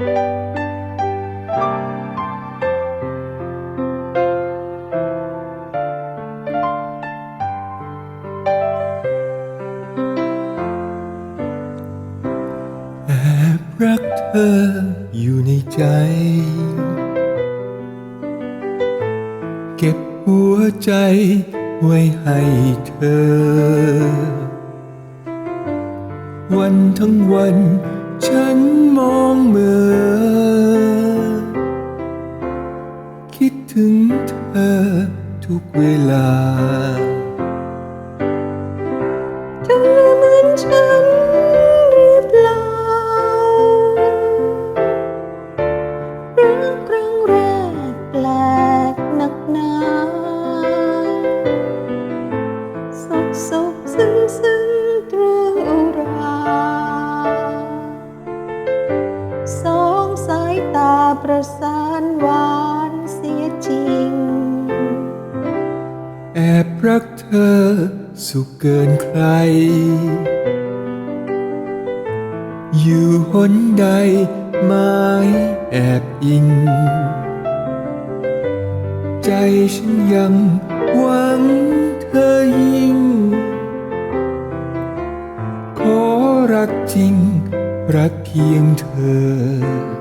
รักเธออยู่ในใจ เก็บหัวใจไว้ให้เธอ วันทั้งวัน ฉันมองเมื่อ คิดถึงเธอทุกเวลา ประสานหวานเสียจริง แอบรักเธอสุขเกินใคร อยู่หนใดไม้แอบอิง ใจฉันยังหวังเธอยิ่ง ขอรักจริง รักเพียงเธอ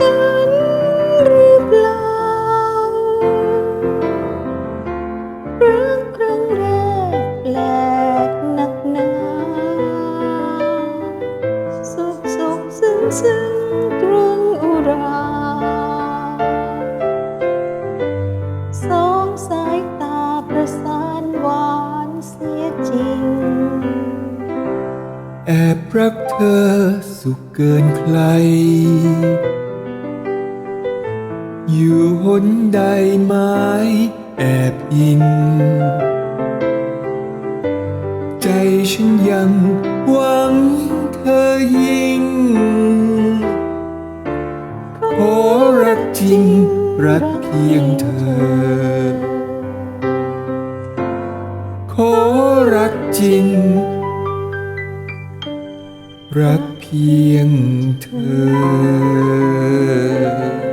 ฉันหรือเปล่ารักครั้งแรกแปลกหนักหนาสุขสุขซึ้งซึ้งตรึงอุราสองสายตาประสานหวานเสียจริง แอบรักเธอสุขเกินใคร หนใดไม้แอบอิง ใจฉันยังหวังเธอยิ่ง ขอรักจริง รักเพียงเธอ ขอรักจริง รักเพียงเธอ